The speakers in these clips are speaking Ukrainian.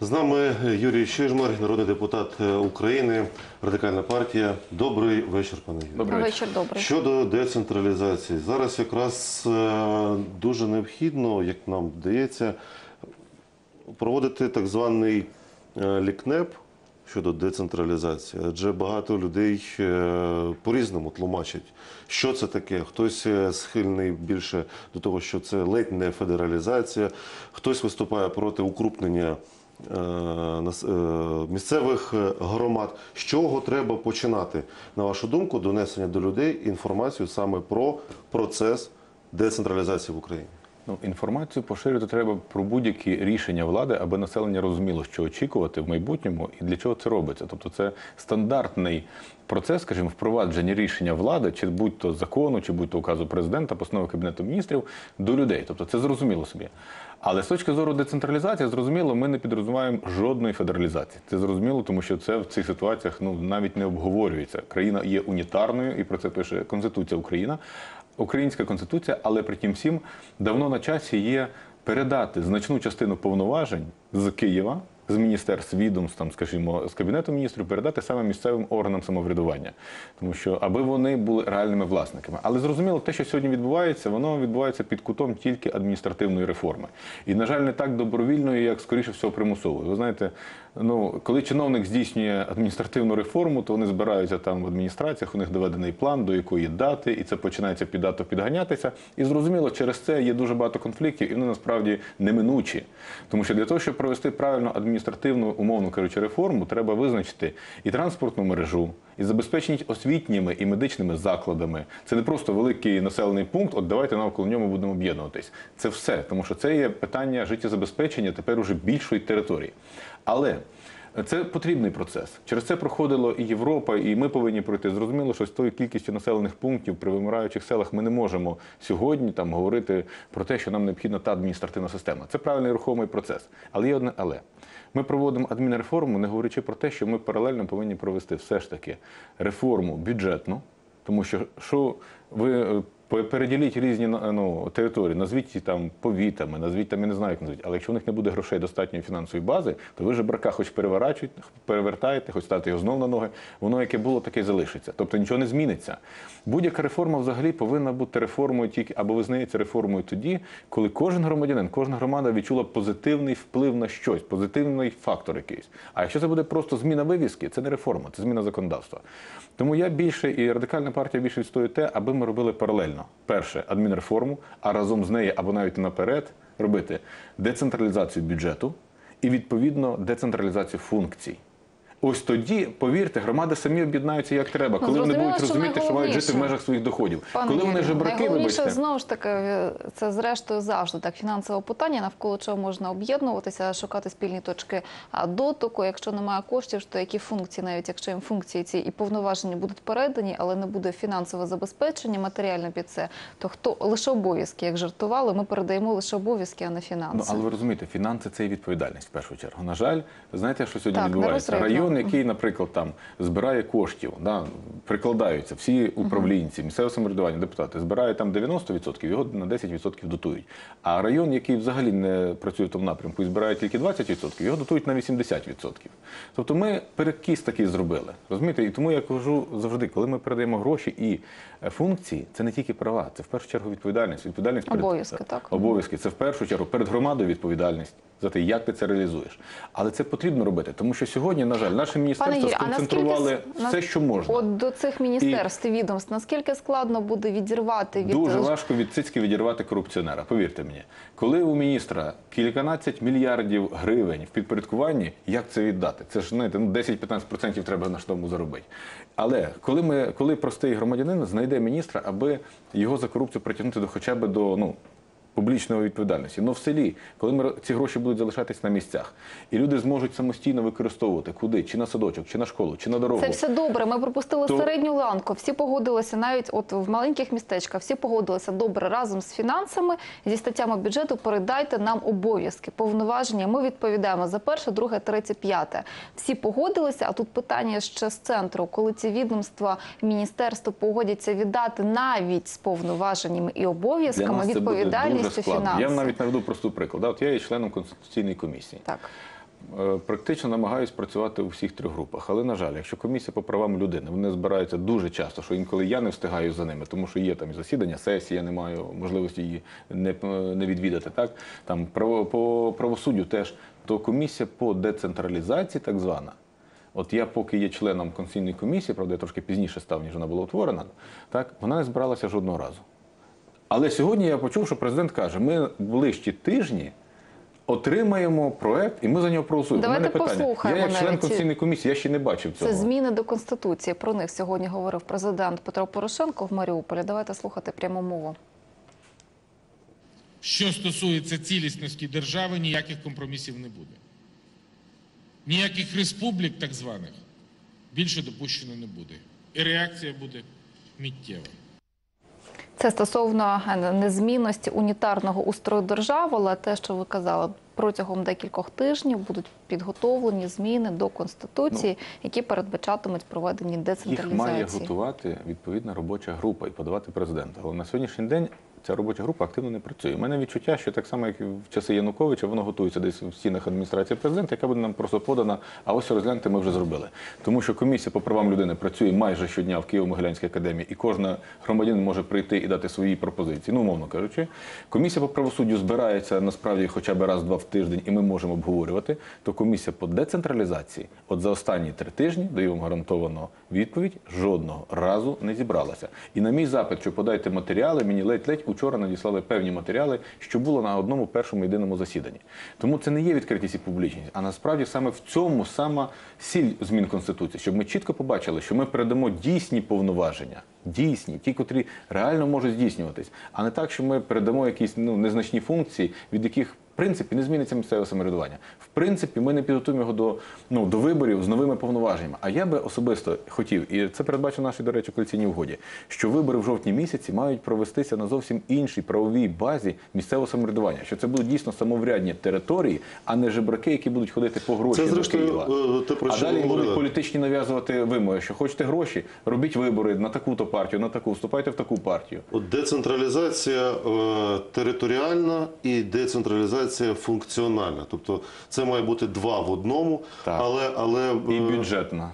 З нами Юрій Чижмар, народний депутат е, України, Радикальна партія. Добрий вечір, пане Юрій. Добрий вечір. Добрий. Щодо децентралізації, зараз якраз е, дуже необхідно, як нам вдається, проводити так званий е, лікнеп щодо децентралізації, адже багато людей по-різному тлумачать, що це таке. Хтось схильний більше до того, що це ледь не федералізація, хтось виступає проти укрупнення. Е, е, Місцевих громад, з чого треба починати, на вашу думку, донесення до людей інформацію саме про процес децентралізації в Україні? Ну, інформацію поширювати треба про будь-які рішення влади, аби населення розуміло, що очікувати в майбутньому і для чого це робиться. Тобто, це стандартний процес, скажімо, впровадження рішення влади, чи будь-то закону, чи будь-то указу президента, постанови кабінету міністрів до людей. Тобто, це зрозуміло собі. Але з точки зору децентралізації, зрозуміло, ми не підрозуміємо жодної федералізації. Це зрозуміло, тому що це в цих ситуаціях ну навіть не обговорюється. Країна є унітарною, і про це пише Конституція Україна, Українська конституція, але при тім всім давно на часі є передати значну частину повноважень з Києва, з міністерств, відомств, там, скажімо, з кабінету міністрів, передати саме місцевим органам самоврядування, тому що аби вони були реальними власниками. Але зрозуміло, те, що сьогодні відбувається, воно відбувається під кутом тільки адміністративної реформи. І, на жаль, не так добровільної, як скоріше всього примусової. Ви знаєте, ну коли чиновник здійснює адміністративну реформу, то вони збираються там в адміністраціях, у них доведений план, до якої дати, і це починається під дату підганятися. І зрозуміло, через це є дуже багато конфліктів, і вони насправді неминучі. Тому що для того, щоб провести правильно адміністративну, умовно кажучи, реформу, треба визначити і транспортну мережу, і забезпечення освітніми і медичними закладами. Це не просто великий населений пункт. От давайте навколо ньому будемо об'єднуватись. Це все, тому що це є питання життєзабезпечення тепер уже більшої території. Але це потрібний процес. Через це проходило і Європа, і ми повинні пройти. Зрозуміло, що з тою кількістю населених пунктів при вимираючих селах ми не можемо сьогодні там говорити про те, що нам необхідна та адміністративна система. Це правильний рухомий процес. Але є одне але. Ми проводимо адмінреформу, не говорячи про те, що ми паралельно повинні провести все ж таки реформу бюджетну, тому що що ви е, переділіть різні ну, території, назвіть там повітами, назвіть там, я не знаю, як назвіть. Але якщо у них не буде грошей достатньої фінансової бази, то ви жебрака хоч переворачуєте, перевертаєте, хоч ставите його знов на ноги, воно яке було, таке й залишиться. Тобто нічого не зміниться. Будь-яка реформа взагалі повинна бути реформою тільки або визнається реформою тоді, коли кожен громадянин, кожна громада відчула позитивний вплив на щось, позитивний фактор якийсь. А якщо це буде просто зміна вивіски, це не реформа, це зміна законодавства. Тому я більше і радикальна партія більше відстоює те, аби ми робили паралельно. Перше адмінреформу, а разом з нею або навіть наперед робити децентралізацію бюджету і відповідно децентралізацію функцій. Ось тоді, повірте, громади самі об'єднаються як треба, коли вони будуть що розуміти, що мають жити в межах своїх доходів. Пане коли вони жебраки, найголовніше вибачте. знову ж таки, це зрештою завжди так фінансове питання, навколо чого можна об'єднуватися, шукати спільні точки а, дотику. Якщо немає коштів, то які функції, навіть якщо їм функції ці і повноваження будуть передані, але не буде фінансове забезпечення матеріально під це, то хто лише обов'язки, як жартували, ми передаємо лише обов'язки, а не фінанси. Ну, але ви розумієте, фінанси це і відповідальність в першу чергу. На жаль, знаєте, що сьогодні Так, відбувається? нерозривно. Район, який, наприклад, там збирає коштів, да, прикладаються всі управлінці, місцеве самоврядування, депутати, збирають там 90%, його на 10% дотують. А район, який взагалі не працює в тому напрямку і збирає тільки 20%, його дотують на 80%. Тобто ми перекіс такий зробили. Розумієте? І тому я кажу завжди, коли ми передаємо гроші і е, функції, це не тільки права, це в першу чергу відповідальність. Відповідальність перед- Обов'язки, так? Обов'язки це в першу чергу перед громадою відповідальність за те, як ти це реалізуєш. Але це потрібно робити, тому що сьогодні, на жаль, наше міністерство сконцентрували наскільки все, що можна. От до цих міністерств і відомств, наскільки складно буде відірвати від Дуже важко від цицьки відірвати корупціонера. Повірте мені, коли у міністра кільканадцять мільярдів гривень в підпорядкуванні, як це віддати? Це ж знаєте, ну 10-15% треба на тому заробити. Але коли ми, коли простий громадянин знайде міністра, аби його за корупцію притягнути до хоча б до ну. Публічної відповідальності. Ну в селі, коли ми ці гроші будуть залишатись на місцях, і люди зможуть самостійно використовувати куди, чи на садочок, чи на школу, чи на дорогу. Це все добре. Ми пропустили То- середню ланку. Всі погодилися, навіть от в маленьких містечках, всі погодилися добре разом з фінансами, зі статтями бюджету. Передайте нам обов'язки, повноваження. Ми відповідаємо за перше, друге, третє, п'яте. Всі погодилися. А тут питання ще з центру, коли ці відомства, міністерство погодяться віддати навіть з повноваженнями і обов'язками, відповідальністю дуже складно. фінансів. Я вам навіть наведу просту приклад. Да, От я є членом конституційної комісії. так. е, практично намагаюсь працювати у всіх трьох групах. Але, на жаль, якщо комісія по правам людини, вони збираються дуже часто, що інколи я не встигаю за ними, тому що є там і засідання, сесії, я не маю можливості її не, не відвідати. Так? Там право, по правосуддю теж, то комісія по децентралізації, так звана, От я поки є членом конституційної комісії, правда, я трошки пізніше став, ніж вона була утворена, так, вона не збиралася жодного разу. Але сьогодні я почув, що президент каже: ми ближчі тижні отримаємо проект і ми за нього проголосуємо. Давайте послухаємо Я як член конституційної комісії, я ще не бачив цього. Це зміни до конституції. Про них сьогодні говорив президент Петро Порошенко в Маріуполі. Давайте слухати пряму мову. Що стосується цілісності держави, ніяких компромісів не буде. Ніяких республік, так званих, більше допущено не буде. І реакція буде миттєва. Це стосовно е, незмінності унітарного устрою держави, але те, що ви казали, протягом декількох тижнів будуть підготовлені зміни до конституції, які передбачатимуть проведення Їх має готувати відповідна робоча група і подавати президенту. Але на сьогоднішній день ця робоча група активно не працює. У мене відчуття, що так само, як і в часи Януковича, воно готується десь в стінах адміністрації президента, яка буде нам просто подана. А ось розгляньте, ми вже зробили. Тому що комісія по правам людини працює майже щодня в Києво-Могилянській академії, і кожна громадянин може прийти і дати свої пропозиції. Ну, умовно кажучи, комісія по правосуддю збирається насправді хоча б раз-два в тиждень, і ми можемо обговорювати. То комісія по децентралізації, от за останні три тижні, даю вам гарантовано відповідь, жодного разу не зібралася. І на мій запит, що подайте матеріали, мені ледь-ледь учора надіслали певні матеріали, що було на одному першому єдиному засіданні. Тому це не є відкритість і публічність, а насправді саме в цьому сама сіль змін конституції, щоб ми чітко побачили, що ми передамо дійсні повноваження. Дійсні, ті, котрі реально можуть здійснюватись, а не так, що ми передамо якісь ну незначні функції, від яких в принципі не зміниться місцеве самоврядування. В принципі, ми не підготуємо його до ну до виборів з новими повноваженнями. А я би особисто хотів, і це передбачено нашій, до речі, коаліційній угоді, що вибори в жовтні місяці мають провестися на зовсім іншій правовій базі місцевого самоврядування. Що це будуть дійсно самоврядні території, а не жебраки, які будуть ходити по гроші Це, зрештою, е, те, про а далі ви будуть політичні нав'язувати вимоги, що хочете гроші, робіть вибори на таку-то партію, на таку, вступайте в таку партію. От децентралізація е, територіальна і децентралізація функціональна. Тобто це має бути два в одному, Так. але але І е, бюджетна.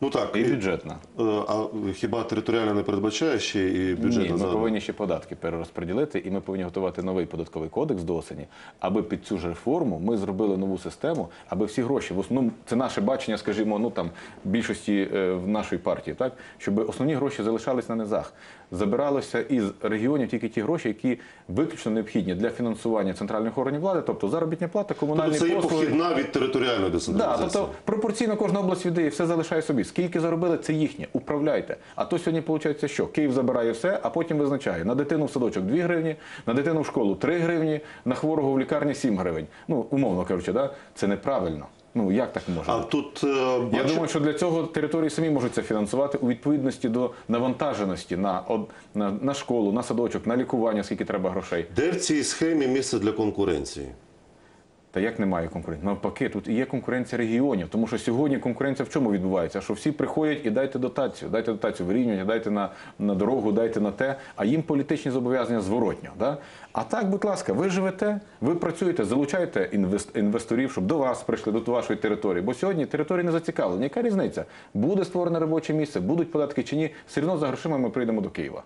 Ну так І бюджетна. е, а хіба територіальна не передбачає ще і бюджетна Ні, ми повинні ще податки перерозподілити, і ми повинні готувати новий податковий кодекс до осені, аби під цю ж реформу ми зробили нову систему, аби всі гроші в основному це наше бачення, скажімо, ну там більшості е, в нашій партії, так щоб основні гроші залишались на низах. Забиралося із регіонів тільки ті гроші, які виключно необхідні для фінансування центральних органів влади, тобто заробітня плата, комунальні Тобто це є похідна від територіальної Да, тобто пропорційно кожна область віддає, все залишає собі. Скільки заробили, це їхнє. Управляйте. А то сьогодні виходить, що Київ забирає все, а потім визначає на дитину в садочок 2 гривні, на дитину в школу 3 гривні, на хворого в лікарні 7 гривень. Ну, умовно кажучи, да? це неправильно. Ну як так може? А бути? тут е, Я бачу- думаю, що для цього території самі можуть це фінансувати у відповідності до навантаженості на, од- на, на школу, на садочок, на лікування, скільки треба грошей. де в цій схемі місце для конкуренції? Та як немає конкуренції? Навпаки, тут і є конкуренція регіонів, тому що сьогодні конкуренція в чому відбувається? Що всі приходять і дайте дотацію, дайте дотацію вирівнювання, дайте на, на дорогу, дайте на те, а їм політичні зобов'язання зворотньо. Да? А так, будь ласка, ви живете, ви працюєте, залучайте інвест, інвесторів, щоб до вас прийшли, до вашої території. Бо сьогодні території не зацікавлені. Яка різниця? Буде створене робоче місце, будуть податки чи ні, все одно за грошима ми прийдемо до Києва.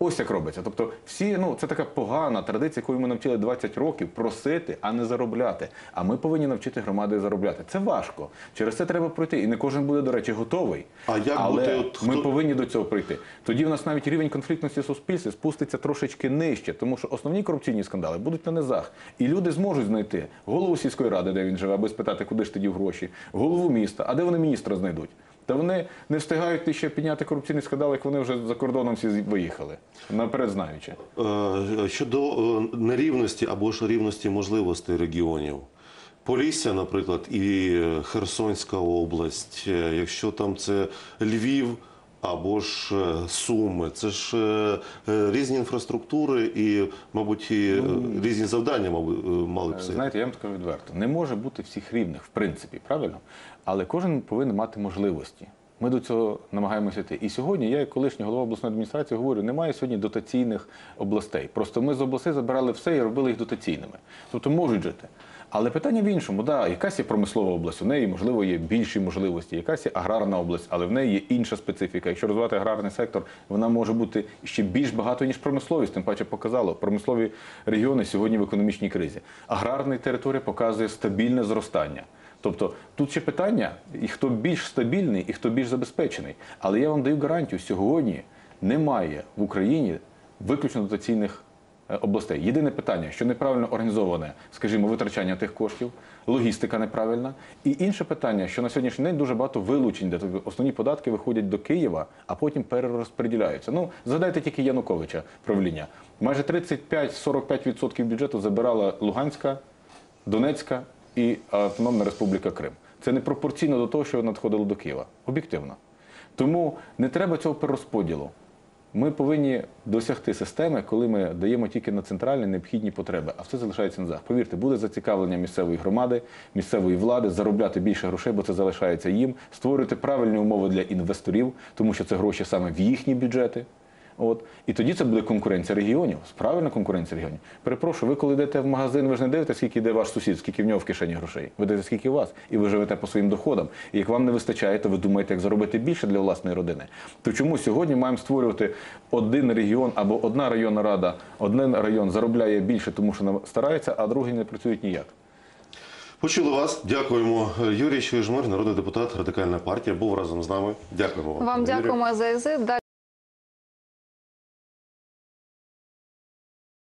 Ось як робиться. Тобто, всі, ну це така погана традиція, яку ми навчили 20 років просити, а не заробляти. А ми повинні навчити громади заробляти. Це важко. Через це треба пройти. І не кожен буде, до речі, готовий. А як Але бути, от ми хто- повинні до цього прийти. Тоді в нас навіть рівень конфліктності в суспільстві спуститься трошечки нижче, тому що основні корупційні скандали будуть на низах. І люди зможуть знайти голову сільської ради, де він живе, аби спитати, куди ж ти дів гроші, голову міста, а де вони міністра знайдуть. Та вони не встигають ще підняти корупційний скандал, як вони вже за кордоном всі виїхали, наперед знаючи. Е, Щодо е, нерівності або ж рівності можливостей регіонів. Полісся, наприклад, і е, Херсонська область, якщо там це Львів або ж е, Суми, це ж е, е, різні інфраструктури і, мабуть, і е, різні завдання мабуть, мали б це. Знаєте, я вам скажу відверто, не може бути всіх рівних, в принципі, правильно? Але кожен повинен мати можливості. Ми до цього намагаємося йти. І сьогодні я, як колишній голова обласної адміністрації, говорю, немає сьогодні дотаційних областей. Просто ми з областей забирали все і робили їх дотаційними. Тобто можуть жити. Але питання в іншому, да, якась є промислова область, у неї можливо є більші можливості, якась є аграрна область, але в неї є інша специфіка. Якщо розвивати аграрний сектор, вона може бути ще більш багато ніж промисловість. Тим паче показало, промислові регіони сьогодні в економічній кризі. Аграрна територія показує стабільне зростання. Тобто тут ще питання, і хто більш стабільний, і хто більш забезпечений. Але я вам даю гарантію, сьогодні немає в Україні виключно дотаційних е, областей. Єдине питання, що неправильно організоване, скажімо, витрачання тих коштів, логістика неправильна. І інше питання, що на сьогоднішній день дуже багато вилучень, де основні податки виходять до Києва, а потім перерозподіляються. Ну, згадайте тільки Януковича правління. Майже 35-45% бюджету забирала Луганська, Донецька і Автономна Республіка Крим. Це не пропорційно до того, що надходило до Києва. Об'єктивно. Тому не треба цього перерозподілу. Ми повинні досягти системи, коли ми даємо тільки на центральні необхідні потреби, а все залишається назад. Повірте, буде зацікавлення місцевої громади, місцевої влади заробляти більше грошей, бо це залишається їм, створювати правильні умови для інвесторів, тому що це гроші саме в їхні бюджети. От і тоді це буде конкуренція регіонів, правильна конкуренція регіонів. Перепрошую, ви коли йдете в магазин, ви ж не дивитесь, скільки йде ваш сусід, скільки в нього в кишені грошей. Ви дивитесь, скільки у вас, і ви живете по своїм доходам. І як вам не вистачає, то ви думаєте, як заробити більше для власної родини. То чому сьогодні маємо створювати один регіон або одна районна рада, один район заробляє більше, тому що нам старається, а другий не працюють ніяк. Почули вас. Дякуємо. Юрій Чижмир, народний депутат Радикальна партія, був разом з нами. Дякуємо вам. Вам дякуємо за візит. Далі